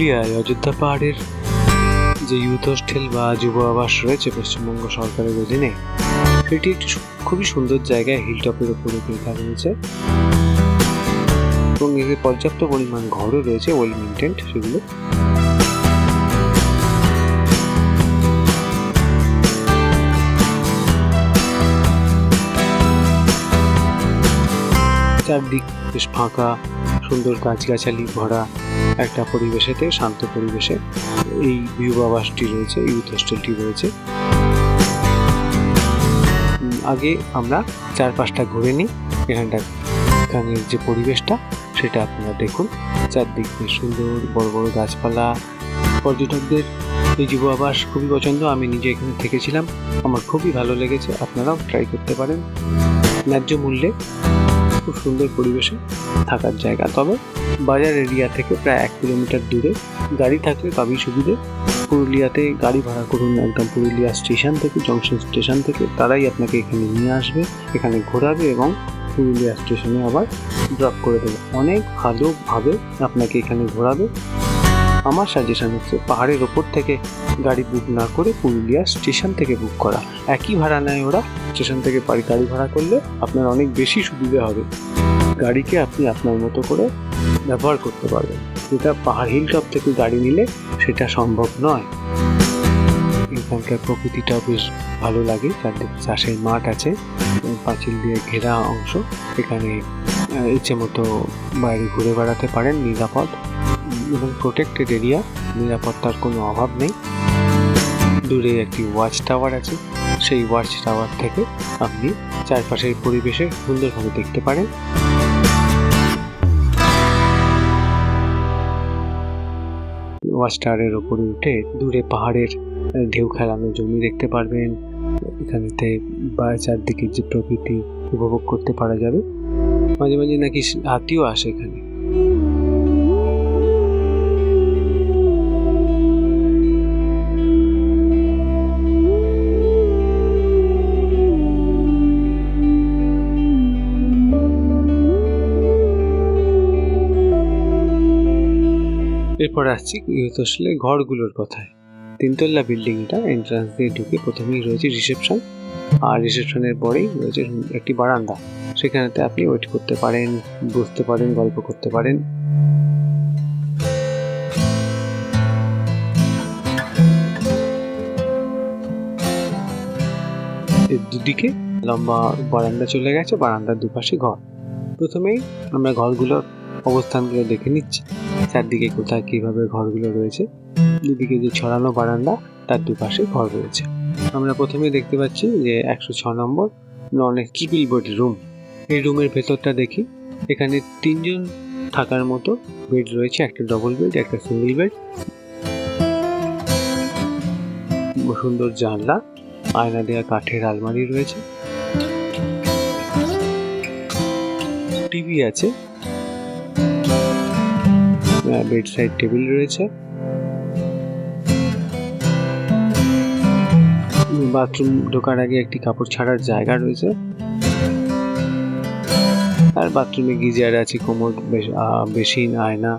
পুরুলিয়ায় অযোধ্যা পাহাড়ের যে ইউথ হোস্টেল বা যুব আবাস রয়েছে পশ্চিমবঙ্গ সরকারের অধীনে এটি একটি খুবই সুন্দর জায়গায় হিল টপের উপরে লেখা রয়েছে। এবং এতে পর্যাপ্ত পরিমাণ ঘরও রয়েছে ওয়েল মেনটেন্ড সেগুলো। চারদিক বেশ ফাঁকা, সুন্দর গাছগাছালি ভরা। একটা পরিবেশেতে, শান্ত পরিবেশে এই আবাসটি রয়েছে ইউথ হোস্টেলটি রয়েছে। আগে আমরা চারপাশটা ঘুরে নিই এখানটা এখানের যে পরিবেশটা, সেটা আপনারা দেখুন। চারদিক সুন্দর, বড় বড় গাছপালা। পর্যটকদের এই যুব আবাস খুবই পছন্দ, আমি নিজে এখানে থেকেছিলাম। আমার খুবই ভালো লেগেছে, আপনারাও ট্রাই করতে পারেন। ন্যায্য মূল্যে খুব সুন্দর পরিবেশে থাকার জায়গা। তবে বাজার এরিয়া থেকে প্রায় এক কিলোমিটার দূরে গাড়ি থাকলে তবেই সুবিধে। পুরুলিয়াতে গাড়ি ভাড়া করুন একদম পুরুলিয়া স্টেশন থেকে, জংশন স্টেশন থেকে, তারাই আপনাকে এখানে নিয়ে আসবে, এখানে ঘোরাবে এবং পুরুলিয়া স্টেশনে আবার ড্রপ করে দেবে। অনেক ভালোভাবে আপনাকে এখানে ঘোরাবে। আমার সাজেশন হচ্ছে পাহাড়ের ওপর থেকে গাড়ি বুক না করে পুরুলিয়া স্টেশন থেকে বুক করা। একই ভাড়া নেয় ওরা স্টেশন থেকে বাড়ি গাড়ি ভাড়া করলে আপনার অনেক বেশি সুবিধা হবে। গাড়িকে আপনি আপনার মতো করে ব্যবহার করতে পারবেন। যেটা পাহাড় হিল টপ থেকে গাড়ি নিলে সেটা সম্ভব নয়। এখানকার প্রকৃতিটা বেশ ভালো লাগে। চারদিকে চাষের মাঠ আছে পাঁচিল দিয়ে ঘেরা অংশ। এখানে ইচ্ছে মতো বাইরে ঘুরে বেড়াতে পারেন নিরাপদ। এবং প্রোটেক্টেড এরিয়া নিরাপত্তার কোনো অভাব নেই। দূরে একটি ওয়াচ টাওয়ার আছে। সেই ওয়াচ টাওয়ার থেকে আপনি চারপাশের পরিবেশে সুন্দরভাবে দেখতে পারেন। ওয়াচ টাওয়ারের ওপরে উঠে দূরে পাহাড়ের ঢেউ খেলানো জমি দেখতে পারবেন। এখানেতে বা চারদিকে যে প্রকৃতি উপভোগ করতে পারা যাবে। মাঝে মাঝে নাকি হাতিও আসে এখানে। এরপর আসছি হোস্টেলের ঘরগুলোর কথায়। তিনতলা বিল্ডিংটা এন্ট্রান্স দিয়ে ঢুকে প্রথমেই রয়েছে রিসেপশন আর রিসেপশনের পরেই রয়েছে একটি বারান্দা। সেখানেতে আপনি ওয়েট করতে পারেন বসতে পারেন, গল্প করতে পারেন। দুদিকে লম্বা বারান্দা চলে গেছে, বারান্দার দুপাশে ঘর। প্রথমেই আমরা ঘরগুলোর অবস্থানগুলো দেখে নিচ্ছি। চারদিকে কোথায় কীভাবে ঘরগুলো রয়েছে দুদিকে যে ছড়ানো বারান্দা, তার দুপাশে ঘর রয়েছে। আমরা প্রথমে দেখতে পাচ্ছি যে একশো ছ নম্বর, নন ট্রিপল বেড রুম। এই রুমের ভেতরটা দেখি, এখানে তিনজন থাকার মতো বেড রয়েছে, একটা ডবল বেড একটা সিঙ্গেল বেড সুন্দর জানলা, আয়না দেওয়া কাঠের আলমারি রয়েছে। টিভি আছে বেড সাইড টেবিল রয়েছে। বাথরুম ঢোকার আগে একটি কাপড় ছাড়ার জায়গা রয়েছে। আর বাথরুমে গিজার আছে, কোমর বেসিন আয়না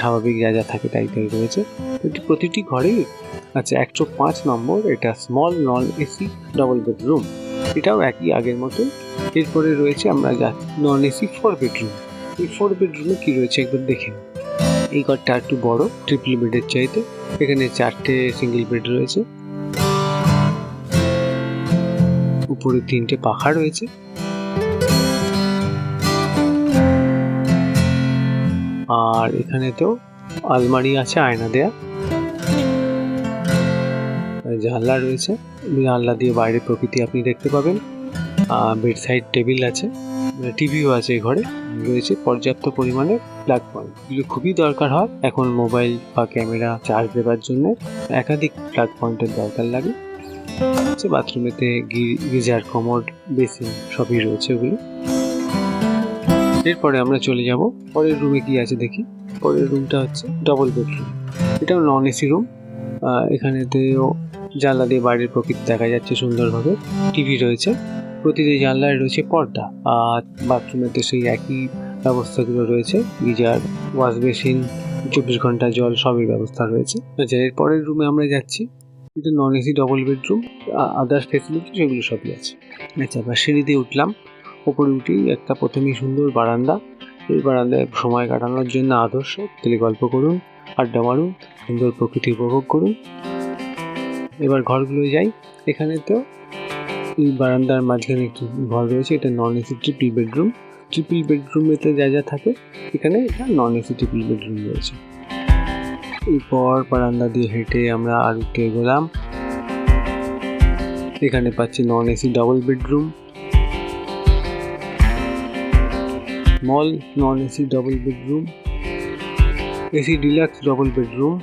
স্বাভাবিক যা যা থাকে তাই তাই রয়েছে। প্রতিটি ঘরেই আচ্ছা একশো পাঁচ নম্বর, এটা small non AC double bedroom এটাও একই আগের মতো এরপরে রয়েছে আমরা নন এসি ফোর বেডরুম এই ফোর বেডরুমে কি রয়েছে একবার দেখে নিন। এই ঘরটা একটু বড় ট্রিপল বেডের চাইতে। এখানে চারটে সিঙ্গেল বেড রয়েছে। উপরে তিনটে পাখা রয়েছে। আর এখানে তো আলমারি আছে, আয়না দেয়া। জানলা রয়েছে। জানলা দিয়ে বাইরে প্রকৃতি আপনি দেখতে পাবেন। বেড সাইড টেবিল আছে। টিভিও আছে ঘরে, রয়েছে পর্যাপ্ত পরিমাণে প্লাগ পয়েন্ট এগুলো খুবই দরকার হয়, এখন মোবাইল বা ক্যামেরা চার্জ দেওয়ার জন্য একাধিক প্লাগ পয়েন্টের দরকার লাগে। হচ্ছে বাথরুমেতে গিজার কমোড বেসিন সবই রয়েছে ওগুলো। এরপরে আমরা চলে যাব, পরের রুমে কি আছে দেখি? পরের রুমটা হচ্ছে ডবল বেডরুম এটাও নন এসি রুম এখানেতেও জানলা দিয়ে বাইরের প্রকৃতি দেখা যাচ্ছে সুন্দরভাবে। টিভি রয়েছে। প্রতিটি জানলায় রয়েছে পর্দা, আর বাথরুমেতে সেই একই ব্যবস্থাগুলো রয়েছে। গিজার, ওয়াশ বেসিন চব্বিশ ঘণ্টা জল সবের ব্যবস্থা রয়েছে। আচ্ছা এর পরের রুমে আমরা যাচ্ছি। এটা non AC double bedroom others facility সেগুলো সবই আছে। আচ্ছা এবার সিঁড়ি দিয়ে উঠলাম। ওপরে উঠেই একটা প্রথমেই সুন্দর বারান্দা। এই বারান্দায় সময় কাটানোর জন্য আদর্শ। তেলে গল্প করুন, আড্ডা মারুন, সুন্দর প্রকৃতি উপভোগ করুন। এবার ঘরগুলো যাই। এখানে তো এই বারান্দার মাঝখানে একটি ঘর রয়েছে, এটা non AC triple bedroom triple বেডরুমেতে যা যা থাকে, এখানে এটা নন এসি ট্রিপল বেডরুম রয়েছে। এরপর বারান্দা দিয়ে হেঁটে আমরা আর একটু এগোলাম এখানে পাচ্ছি non AC double bedroom small non AC double bedroom AC deluxe double bedroom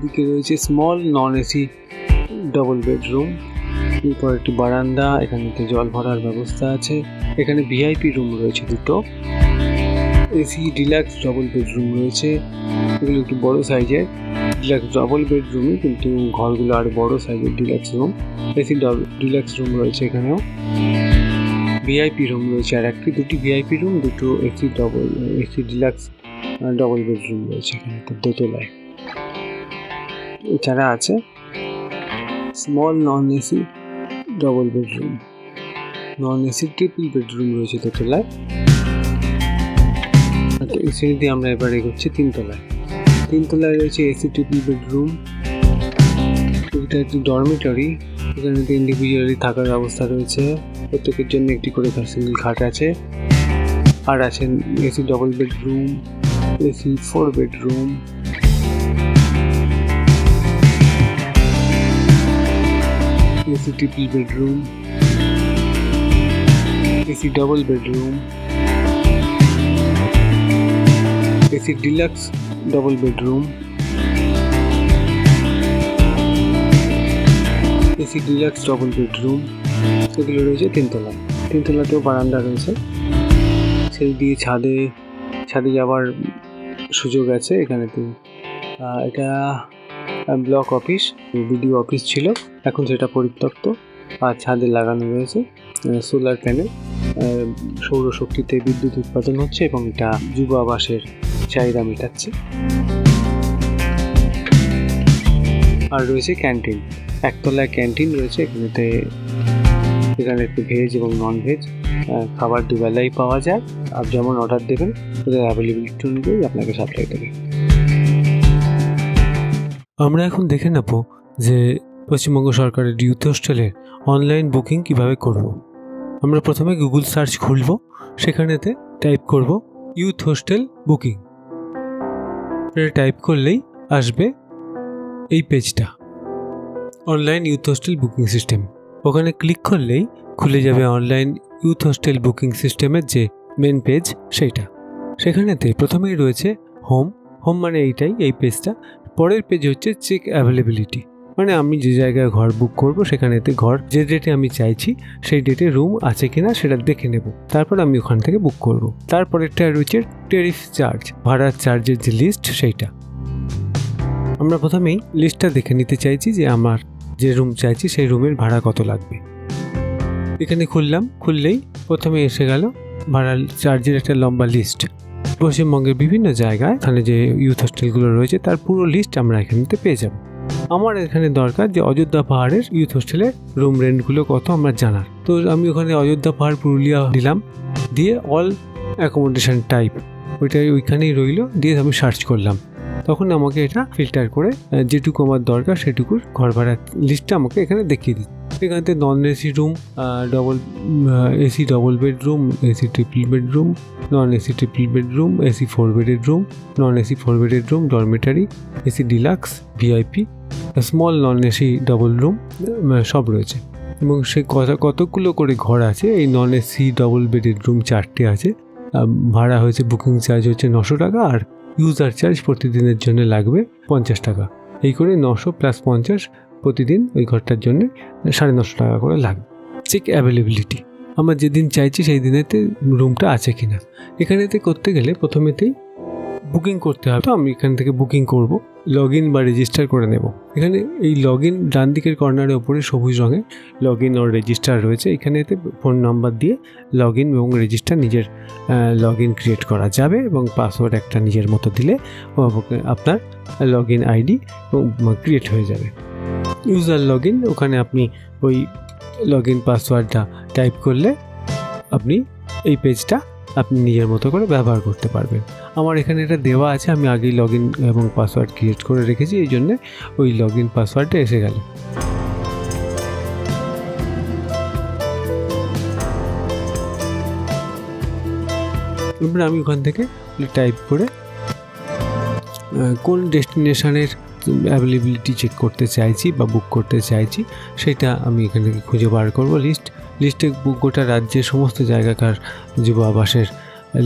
দিকে রয়েছে small non AC double bedroom এরপর একটি বারান্দা, এখানে জল ভরার ব্যবস্থা আছে। এখানে ভিআইপি রুম রয়েছে দুটো। এসি ডিলাক্স ডবল বেডরুম রয়েছে। এগুলো একটু বড় সাইজের ডিলাক্স ডবল বেডরুমই কিন্তু ঘরগুলো আরও বড় সাইজের deluxe room AC double deluxe room রয়েছে এখানেও। ভিআইপি রুম রয়েছে আর একটি, দুটি ভিআইপি রুম দুটো AC double AC deluxe double bedroom রয়েছে এখানে দোতলায় এছাড়া আছে small non AC double bedroom non AC triple bedroom রয়েছে দোতলায়। সিঁড়ি দিয়ে আমরা এবার এগোচ্ছি তিনতলায়। তিনতলায় রয়েছে এসি ট্রিপল বেডরুম এটা একটি ডরমিটরি এখানে ইন্ডিভিজুয়ালি থাকার ব্যবস্থা রয়েছে। প্রত্যেকের জন্য একটি করে সিঙ্গেল খাট আছে। আর আছেন AC double bedroom AC four bedroom AC triple bedroom AC double bedroom AC deluxe double bedroom AC deluxe double bedroom এগুলো রয়েছে তিনতলায় তিনতলাতেও বারান্দা রয়েছে। সেই দিয়ে ছাদে ছাদে যাওয়ার সুযোগ আছে এখানেতে। এটা ব্লক অফিস বিডিও অফিস ছিল। এখন সেটা পরিত্যক্ত। আর ছাদে লাগানো রয়েছে সোলার প্যানেল সৌরশক্তিতে বিদ্যুৎ উৎপাদন হচ্ছে এবং এটা যুব আবাসের চাহিদা মেটাচ্ছে। আর রয়েছে ক্যান্টিন একতলায় ক্যান্টিন রয়েছে, এখানেতে এখানে একটু ভেজ এবং নন ভেজ খাবার দুবেলাই পাওয়া যায়। আর যেমন অর্ডার দেবেন, ওদের অ্যাভেলেবিলিটি অনুযায়ী আপনাকে সাপ্লাই দেবে। আমরা এখন দেখে নেব যে পশ্চিমবঙ্গ সরকারের ইউথ হোস্টেলের অনলাইন বুকিং কীভাবে করব। আমরা প্রথমে গুগল সার্চ খুলব, সেখানেতে টাইপ করব ইউথ হোস্টেল বুকিং। এটা টাইপ করলেই আসবে এই পেজটা, online youth hostel booking system. ওখানে ক্লিক করলেই খুলে যাবে অনলাইন ইউথ হোস্টেল বুকিং সিস্টেমের যে মেন পেজ, সেইটা। সেখানেতে প্রথমেই রয়েছে হোম হোম মানে এইটাই, এই পেজটা। পরের পেজ হচ্ছে চেক অ্যাভেলেবিলিটি মানে আমি যে জায়গায় ঘর বুক করব, সেখানেতে ঘর যে ডেটে আমি চাইছি, সেই ডেটে রুম আছে কিনা সেটা দেখে নেব। তারপর আমি ওখান থেকে বুক করব। তারপরেরটা রয়েছে টেরিফ চার্জ ভাড়ার চার্জের যে লিস্ট সেইটা। আমরা প্রথমেই লিস্টটা দেখে নিতে চাইছি যে আমার যে রুম চাইছি, সেই রুমের ভাড়া কত লাগবে। এখানে খুললাম, খুললেই প্রথমে এসে গেল ভাড়ার চার্জের একটা লম্বা লিস্ট পশ্চিমবঙ্গের বিভিন্ন জায়গায় এখানে যে ইউথ হোস্টেলগুলো রয়েছে, তার পুরো লিস্ট আমরা এখানেতে পেয়ে যাব। আমার এখানে দরকার যে অযোধ্যা পাহাড়ের ইউথ হোস্টেলের রুম রেন্টগুলো কত আমার জানার। তো আমি ওখানে অযোধ্যা পাহাড় পুরুলিয়া দিলাম, দিয়ে অল অ্যাকোমোডেশন টাইপ ওইটাই ওইখানেই রইল, দিয়ে আমি সার্চ করলাম। তখন আমাকে এটা ফিল্টার করে যেটুকু আমার দরকার সেটুকুর ঘর ভাড়ার লিস্টটা আমাকে এখানে দেখিয়ে দিচ্ছে। এখানে non AC room double AC double bedroom AC triple bedroom non AC triple bedroom AC four বেডের রুম নন এসি ফোর বেডের room dormitory AC deluxe VIP small non AC double room সব রয়েছে। এবং সে কত কতগুলো করে ঘর আছে, এই নন এসি ডবল বেডের রুম চারটে আছে। ভাড়া হয়েছে বুকিং চার্জ হচ্ছে নশো টাকা আর ইউজার চার্জ প্রতিদিনের জন্য লাগবে পঞ্চাশ টাকা। এই করে নশো প্লাস পঞ্চাশ প্রতিদিন ওই ঘরটার জন্য সাড়ে নশো টাকা করে লাগবে। চেক অ্যাভেলেবিলিটি আমরা যেদিন চাইছি সেই দিনেতে রুমটা আছে কিনা। এখানেতে করতে গেলে প্রথমেতেই বুকিং করতে হবে। তো আমি এখান থেকে বুকিং করব লগ ইন বা রেজিস্টার করে নেব। এখানে এই লগ ইন ডান দিকের কর্নারের ওপরে সবুজ রঙের লগ ইন ওর রেজিস্টার রয়েছে। এখানে এতে ফোন নাম্বার দিয়ে লগ ইন এবং রেজিস্টার নিজের লগ ইন ক্রিয়েট করা যাবে এবং পাসওয়ার্ড একটা নিজের মতো দিলে আপনার লগ ইন আইডি ক্রিয়েট হয়ে যাবে। ইউজার লগ ইন ওখানে আপনি ওই লগ ইন পাসওয়ার্ডটা টাইপ করলে আপনি এই পেজটা আপনি নিজের মতো করে ব্যবহার করতে পারবেন। আমার এখানে এটা দেওয়া আছে, আমি আগেই লগ ইন এবং পাসওয়ার্ড ক্রিয়েট করে রেখেছি, এই জন্যে ওই লগ ইন পাসওয়ার্ডটা এসে গেল। এবার আমি ওখান থেকে টাইপ করে কোন ডেস্টিনেশনের অ্যাভেলেবিলিটি চেক করতে চাইছি বা বুক করতে চাইছি, সেটা আমি এখান থেকে খুঁজে বার করব। লিস্ট লিস্টে গোটা রাজ্যের সমস্ত জায়গাকার যুব আবাসের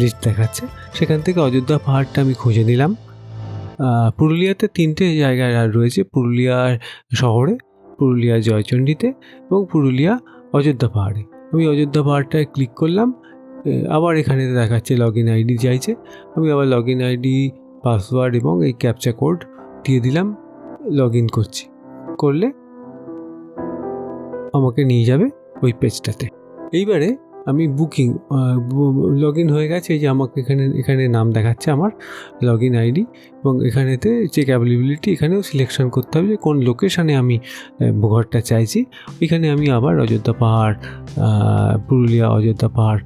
লিস্ট দেখাচ্ছে। সেখান থেকে অযোধ্যা পাহাড়টা আমি খুঁজে নিলাম। পুরুলিয়াতে তিনটে জায়গায় রয়েছে পুরুলিয়ার শহরে, পুরুলিয়া জয়চণ্ডীতে এবং পুরুলিয়া অযোধ্যা পাহাড়ে। আমি অযোধ্যা পাহাড়টায় ক্লিক করলাম আবার এখানে দেখাচ্ছে লগ ইন আইডি চাইছে। আমি আবার লগ ইন আইডি পাসওয়ার্ড এবং এই ক্যাপচা কোড দিয়ে দিলাম লগ ইন করছি। করলে আমাকে নিয়ে যাবে। ওই পেজটাতে। এইবারে আমি বুকিং লগ ইন হয়ে গেছে, এই যে আমাকে এখানে এখানে নাম দেখাচ্ছে আমার লগ ইন আইডি এবং এখানেতে চেক অ্যাভেলেবিলিটি, এখানেও সিলেকশন করতে হবে যে কোন লোকেশানে আমি ঘরটা চাইছি। এখানে আমি আবার অযোধ্যা পাহাড় পুরুলিয়া অযোধ্যা পাহাড়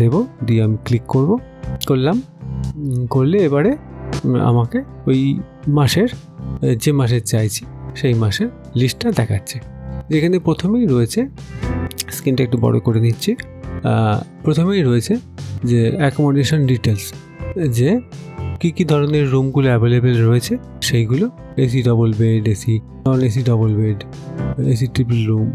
দেব, দিয়ে আমি ক্লিক করব। করলাম করলে এবারে আমাকে ওই মাসের যে মাসের চাইছি, সেই মাসের লিস্টটা দেখাচ্ছে। যেখানে প্রথমেই রয়েছে, স্ক্রিনটা একটু বড় করে নিচ্ছি প্রথমেই রয়েছে যে অ্যাকোমোডেশন ডিটেলস যে কী কী ধরনের রুমগুলো অ্যাভেলেবেল রয়েছে, সেইগুলো AC double bed AC non AC double bed AC triple room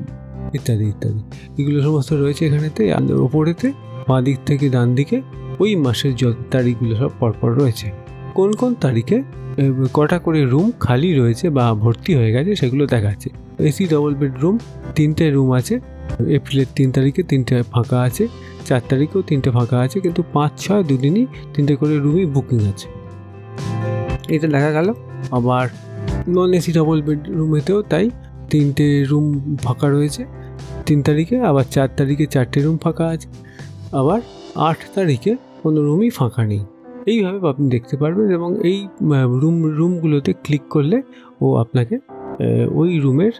ইত্যাদি ইত্যাদি। এগুলো সমস্ত রয়েছে এখানেতে ওপরেতে বাঁ দিক থেকে ডান দিকে ওই মাসের যত তারিখগুলো সব পরপর রয়েছে। কোন কোন তারিখে কটা করে রুম খালি রয়েছে বা ভর্তি হয়ে গেছে সেগুলো দেখাচ্ছে। এসি ডবল বেডরুম তিনটে রুম আছে। এপ্রিলের তিন তারিখে তিনটে ফাঁকা আছে, চার তারিখেও তিনটে ফাঁকা আছে, কিন্তু পাঁচ, ছয় দুদিনই তিনটে করে রুমই বুকিং আছে। এটা দেখা গেল। আবার নন এসি ডবল বেডরুমেতেও তাই তিনটে রুম ফাঁকা রয়েছে। তিন তারিখে, আবার চার তারিখে চারটে রুম ফাঁকা আছে। আবার আট তারিখে কোনো রুমই ফাঁকা নেই। এইভাবে আপনি দেখতে পারবেন এবং এই রুম রুমগুলোতে ক্লিক করলে ও আপনাকে ওই রুমের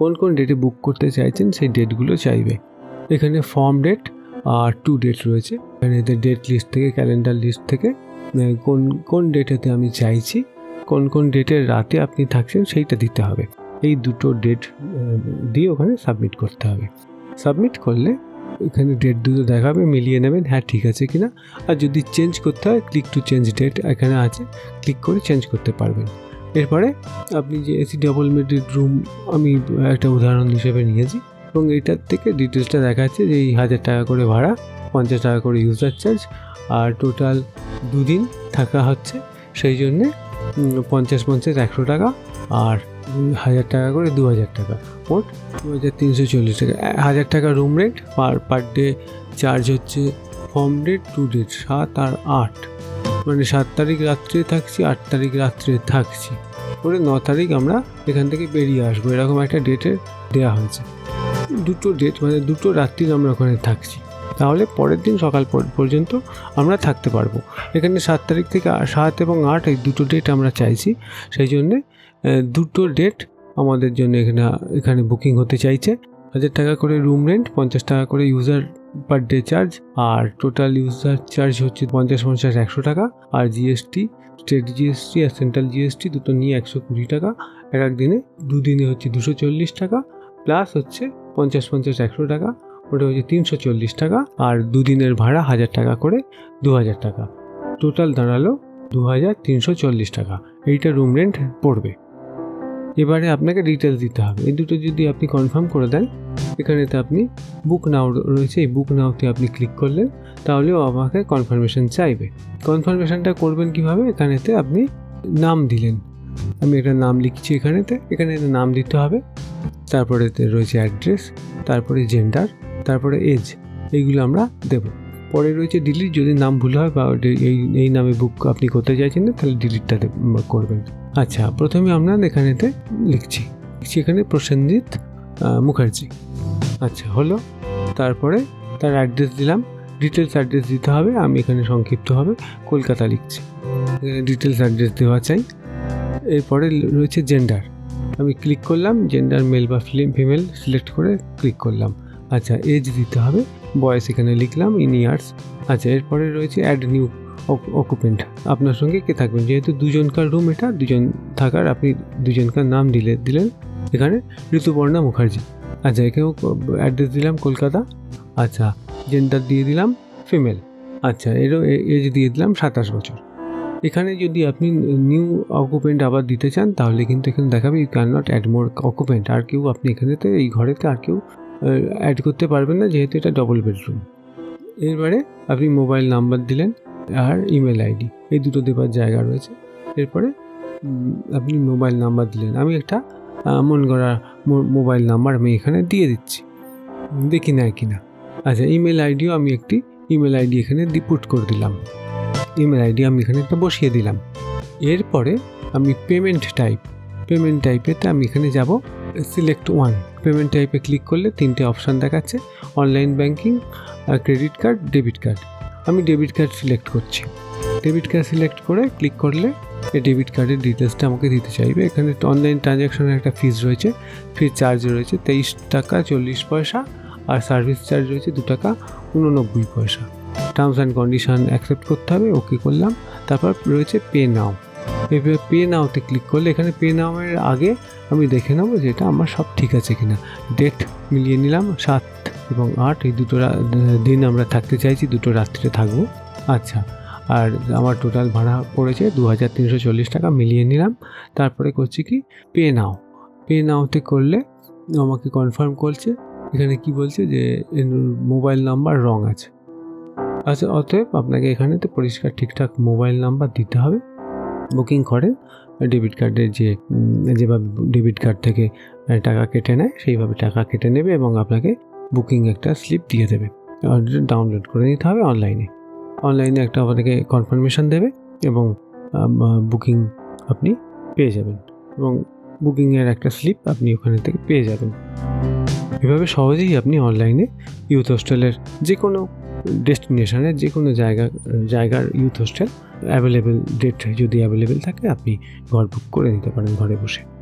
কোন কোন ডেটে বুক করতে চাইছেন সেই ডেটগুলো চাইবে। এখানে ফর্ম ডেট আর টু ডেট রয়েছে। এখানে এদের ডেট লিস্ট থেকে ক্যালেন্ডার লিস্ট থেকে কোন কোন ডেটেতে আমি চাইছি, কোন কোন ডেটের রাতে আপনি থাকছেন সেইটা দিতে হবে। এই দুটো ডেট দিয়ে ওখানে সাবমিট করতে হবে। সাবমিট করলে এখানে ডেট দুটো দেখাবে, মিলিয়ে নেবেন হ্যাঁ ঠিক আছে কিনা। আর যদি চেঞ্জ করতে হয় ক্লিক টু চেঞ্জ ডেট এখানে আছে ক্লিক করে চেঞ্জ করতে পারবেন। এরপরে আপনি যে এসি ডাবল বেডেড রুম আমি একটা উদাহরণ হিসেবে নিয়েছি, এবং এইটার থেকে ডিটেলসটা দেখাচ্ছে যে এই হাজার টাকা করে ভাড়া, পঞ্চাশ টাকা করে ইউজার চার্জ আর টোটাল দুদিন থাকা হচ্ছে। সেই জন্যে পঞ্চাশ পঞ্চাশ একশো টাকা, আর হাজার টাকা করে দু হাজার টাকা। মোট দু হাজার তিনশো চল্লিশ টাকা। হাজার টাকা room rent per per day charge হচ্ছে ফর্ম ডেট টু ডেট সাত আর আট। মানে সাত তারিখ রাত্রে থাকছি, আট তারিখ রাত্রে থাকছি। করে ন তারিখ আমরা এখান থেকে বেরিয়ে আসব। এরকম একটা ডেটের দেওয়া হয়েছে। দুটো ডেট মানে দুটো রাত্রির আমরা ওখানে থাকছি। তাহলে পরের দিন সকাল পর- পর্যন্ত আমরা থাকতে পারব। এখানে সাত তারিখ থেকে সাত এবং আট এই দুটো ডেট আমরা চাইছি। সেই জন্যে দুটো ডেট আমাদের জন্য এখানে এখানে বুকিং হতে চাইছে। হাজার টাকা করে রুম রেন্ট পঞ্চাশ টাকা করে ইউজার পার ডে চার্জ আর টোটাল ইউজার চার্জ হচ্ছে পঞ্চাশ পঞ্চাশ, একশো টাকা। আর জিএসটি স্টেট জিএসটি আর সেন্ট্রাল জিএসটি দুটো নিয়ে একশো কুড়ি টাকা। এক এক দিনে, দুদিনে হচ্ছে দুশো চল্লিশ টাকা প্লাস হচ্ছে পঞ্চাশ পঞ্চাশ, একশো টাকা। ওটা হচ্ছে তিনশো চল্লিশ টাকা, আর দুদিনের ভাড়া হাজার টাকা করে দু হাজার টাকা। টোটাল দাঁড়াল দু হাজার তিনশো চল্লিশ টাকা। এইটা রুম রেন্ট পড়বে। এবারে আপনাকে ডিটেলস দিতে হবে। এই দুটো যদি আপনি কনফার্ম করে দেন, এখানেতে আপনি বুক নাও রয়েছে, এই বুক নাওতে আপনি ক্লিক করলেন, তাহলেও আমাকে কনফার্মেশন চাইবে। কনফার্মেশনটা করবেন কীভাবে? এখানেতে আপনি নাম দিলেন। আমি একটা নাম লিখছি এখানেতে এখানে নাম দিতে হবে তারপরে রয়েছে অ্যাড্রেস তারপরে জেন্ডার তারপরে এজ এইগুলো আমরা দেব। পরে রয়েছে ডিলিট যদি নাম ভুল হয় বা এই এই নামে বুক আপনি করতে চাইছেন না, তাহলে ডিলিটটা করবেন। আচ্ছা প্রথমে আমরা এখানেতে লিখছি। লিখছি এখানে প্রসেনজিৎ মুখার্জি। আচ্ছা হলো। তারপরে তার অ্যাড্রেস দিলাম। ডিটেলস অ্যাড্রেস দিতে হবে, আমি এখানে সংক্ষিপ্তভাবে কলকাতা লিখছি। এখানে ডিটেলস অ্যাড্রেস দেওয়া চাই। এরপরে রয়েছে জেন্ডার আমি ক্লিক করলাম জেন্ডার মেল বা ফিমেল সিলেক্ট করে ক্লিক করলাম। আচ্ছা এজ দিতে হবে। বয়স এখানে লিখলাম ইন ইয়ার্স আচ্ছা এরপরে রয়েছে অ্যাড নিউ অকুপেন্ট আপনার সঙ্গে কে থাকবেন? যেহেতু দুজনকার রুম এটা, দুজন থাকার, আপনি দুজনকার নাম দিলে দিলেন এখানে ঋতুপর্ণা মুখার্জি। আচ্ছা এখানেও অ্যাড্রেস দিলাম কলকাতা। আচ্ছা জেন্ডার দিয়ে দিলাম ফিমেল আচ্ছা এরও এজ দিয়ে দিলাম সাতাশ বছর। এখানে যদি আপনি নিউ অকুপেন্ট আবার দিতে চান, তাহলে কিন্তু এখানে দেখাবে you can not add more occupant আর কেউ আপনি এখানেতে, এই ঘরেতে আর কেউ অ্যাড করতে পারবেন না, যেহেতু এটা ডবল বেডরুম এরপরে আপনি মোবাইল নাম্বার দিলেন আর ইমেল আইডি এই দুটো দেবার জায়গা রয়েছে। এরপরে আপনি মোবাইল নাম্বার দিলেন। আমি একটা মন গড়া মোবাইল নাম্বার আমি এখানে দিয়ে দিচ্ছি। দেখি না কি না আচ্ছা ইমেল আইডিও আমি একটি ইমেল আইডি এখানে পুট করে দিলাম। ইমেল আইডি আমি এখানে একটা বসিয়ে দিলাম। এরপরে আমি পেমেন্ট টাইপ পেমেন্ট টাইপেতে আমি এখানে যাব সিলেক্ট ওয়ান পেমেন্ট টাইপে ক্লিক করলে তিনটে অপশান দেখাচ্ছে online banking credit card debit card আমি ডেবিট কার্ড সিলেক্ট করছি। ডেবিট কার্ড সিলেক্ট করে ক্লিক করলে এই ডেবিট কার্ডের ডিটেলসটা আমাকে দিতে চাইবে। এখানে অনলাইন ট্রানজ্যাকশনের একটা ফিস রয়েছে ফিস চার্জ রয়েছে তেইশ টাকা চল্লিশ পয়সা, আর সার্ভিস চার্জ রয়েছে দু টাকা উননব্বই পয়সা। টার্মস অ্যান্ড কন্ডিশন অ্যাকসেপ্ট করতে হবে ওকে করলাম। তারপর রয়েছে পে নাও এবার পে নাওতে ক্লিক করলে এখানে পে নাওয়ের আগে আমি দেখে নেব যে এটা আমার সব ঠিক আছে কিনা। ডেট মিলিয়ে নিলাম, সাত এবং আট, এই দুটো দিন আমরা থাকতে চাইছি, দুটো রাত্রিতে থাকব। আচ্ছা আর আমার টোটাল ভাড়া পড়েছে দু হাজার তিনশো চল্লিশ টাকা, মিলিয়ে নিলাম। তারপরে করছি কি? পে নাও পে নাওতে করলে আমাকে কনফার্ম করছে, এখানে কি বলছে যে মোবাইল নাম্বার রং আছে। আচ্ছা অতএব আপনাকে এখানেতে পরিষ্কার ঠিকঠাক মোবাইল নাম্বার দিতে হবে। বুকিং করেন ডেবিট কার্ডের যে যেভাবে ডেবিট কার্ড থেকে টাকা কেটে নেয়, সেইভাবে টাকা কেটে নেবে এবং আপনাকে বুকিং একটা স্লিপ দিয়ে দেবে। ডাউনলোড করে নিতে হবে অনলাইনে অনলাইনে একটা আপনাকে কনফার্মেশন দেবে এবং বুকিং আপনি পেয়ে যাবেন। এবং বুকিংয়ের একটা স্লিপ আপনি ওখানে থেকে পেয়ে যাবেন। এভাবে সহজেই আপনি অনলাইনে ইউথ হোস্টেলের যে কোনো ডেস্টিনেশনের যে কোনো জায়গা, জায়গার ইউথ হোস্টেল অ্যাভেলেবেল ডেট যদি অ্যাভেলেবেল থাকে আপনি ঘর বুক করে নিতে পারেন ঘরে বসে।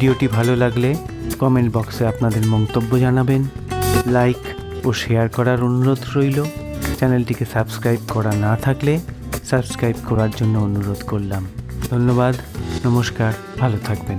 ভিডিওটি ভালো লাগলে কমেন্ট বক্সে আপনাদের মন্তব্য জানাবেন, লাইক ও শেয়ার করার অনুরোধ রইল। চ্যানেলটিকে সাবস্ক্রাইব করা না থাকলে সাবস্ক্রাইব করার জন্য অনুরোধ করলাম। ধন্যবাদ, নমস্কার, ভালো থাকবেন।